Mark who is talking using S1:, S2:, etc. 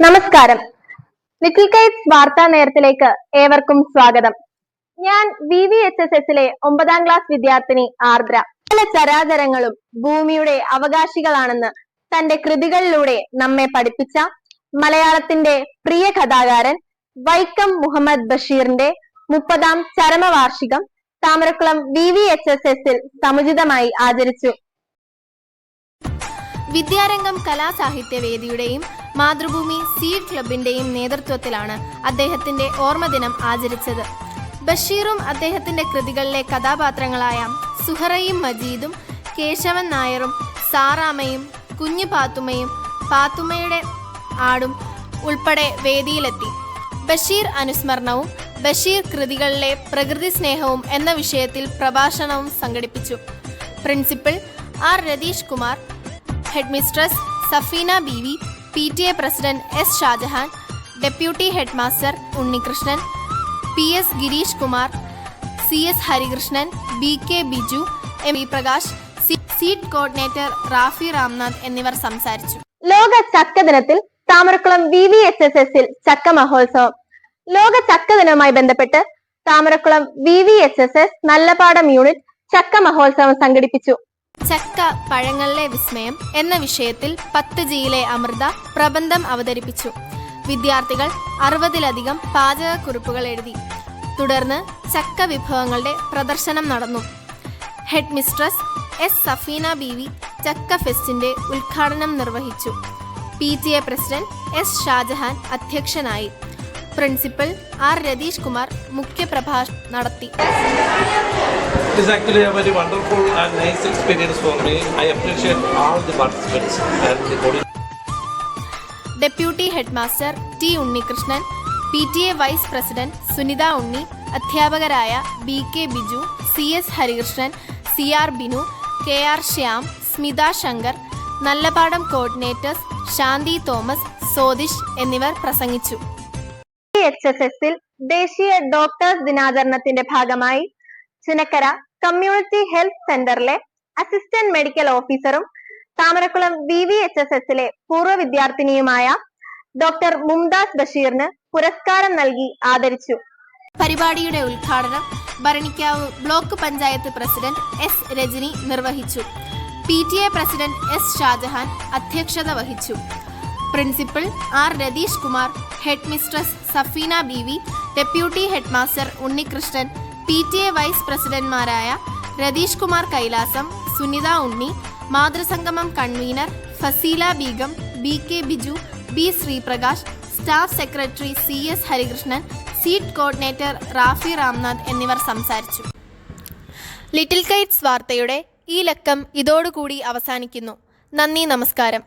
S1: നമസ്കാരം. Little Kites വാർത്താ നേരത്തിലേക്ക് ഏവർക്കും സ്വാഗതം. ഞാൻ വി വി എച്ച് എസ് എസിലെ ഒമ്പതാം ക്ലാസ് വിദ്യാർത്ഥിനി ആർദ്ര. പല ചരാചരങ്ങളും ഭൂമിയുടെ അവകാശികളാണെന്ന് തന്റെ കൃതികളിലൂടെ നമ്മെ പഠിപ്പിച്ച മലയാളത്തിന്റെ പ്രിയ കഥാകാരൻ വൈക്കം മുഹമ്മദ് ബഷീറിന്റെ മുപ്പതാം ചരമവാർഷികം Thamarakulam V V H S എസിൽ സമുചിതമായി ആചരിച്ചു.
S2: വിദ്യാരംഗം കലാസാഹിത്യവേദിയുടെയും മാതൃഭൂമി സീഡ് ക്ലബിന്റെയും നേതൃത്വത്തിലാണ് അദ്ദേഹത്തിന്റെ ഓർമ്മദിനം ആചരിച്ചത്. ബഷീറും അദ്ദേഹത്തിന്റെ കൃതികളിലെ കഥാപാത്രങ്ങളായ സുഹറയും മജീദും കേശവൻ നായരും സാറാമയും കുഞ്ഞു പാത്തുമ്മയും പാത്തുമ്മയുടെ ആടും ഉൾപ്പെടെ വേദിയിലെത്തി. ബഷീർ അനുസ്മരണവും ബഷീർ കൃതികളിലെ പ്രകൃതി സ്നേഹവും എന്ന വിഷയത്തിൽ പ്രഭാഷണവും സംഘടിപ്പിച്ചു. Principal R Ratheesh Kumar headmistress Safeena B V P T A president S Shajahan deputy headmaster Unnikrishnan P S Girish Kumar C S Harikrishnan B K Biju M V Prakash seed coordinator Rafi Ramnath എന്നിവർ സംസാരിച്ചു.
S1: ലോക ചക്ക ദിനത്തിൽ Thamarakulam V V S S എസിൽ ചക്ക മഹോത്സവം. ലോക ചക്ക ദിനവുമായി ബന്ധപ്പെട്ട് Thamarakulam V V S S S Nallapadam unit ചക്ക മഹോത്സവം സംഘടിപ്പിച്ചു.
S2: ചക്ക പഴങ്ങളിലെ വിസ്മയം എന്ന വിഷയത്തിൽ പത്ത് ജിയിലെ അമൃത പ്രബന്ധം അവതരിപ്പിച്ചു. വിദ്യാർത്ഥികൾ അറുപതിലധികം പാചകക്കുറിപ്പുകൾ എഴുതി. തുടർന്ന് ചക്ക വിഭവങ്ങളുടെ പ്രദർശനം നടന്നു. Headmistress S Safeena B V ചക്ക ഫെസ്റ്റിന്റെ ഉദ്ഘാടനം നിർവഹിച്ചു. P T A president S Shajahan അധ്യക്ഷനായി. പ്രിൻസിപ്പൽ ആർ രതീഷ് കുമാർ മുഖ്യപ്രഭാഷണം നടത്തി
S3: It is actually a very wonderful and nice experience for me. I appreciate all the participants and the body.
S2: Deputy headmaster T Unnikrishnan P T A vice president Sunitha Unni അധ്യാപകരായ B K Biju C S Harikrishnan C R Binu K R Shyam Smitha Shankar Nallapadam coordinators Shanthi Thomas Sothish എന്നിവർ പ്രസംഗിച്ചു
S1: H S എസിൽ ദേശീയ doctors ദിനാചരണത്തിന്റെ ഭാഗമായി Chunakkara community health സെന്ററിലെ assistant medical ഓഫീസറും Thamarakulam V V H S എസിലെ പൂർവ വിദ്യാർത്ഥിനിയുമായ ഡോക്ടർ മുംതാസ് ബഷീറിന് പുരസ്കാരം നൽകി ആദരിച്ചു.
S2: പരിപാടിയുടെ ഉദ്ഘാടനം Bharanikkavu block panchayat president S Rajani നിർവഹിച്ചു. P T A president S Shajahan അധ്യക്ഷത വഹിച്ചു. Principal R Ratheesh Kumar headmistress Safeena B V deputy headmaster Unnikrishnan P T A vice പ്രസിഡന്റ്മാരായ Ratheesh Kumar Kailasam Sunitha Unni മാതൃസംഗമം convener Faseela Beegum B K Biju B Sreeprakash staff secretary C S Harikrishnan seed coordinator Rafi Ramnath എന്നിവർ സംസാരിച്ചു. Little Kites വാർത്തയുടെ ഈ ലക്കം ഇതോടുകൂടി അവസാനിക്കുന്നു. നന്ദി നമസ്കാരം.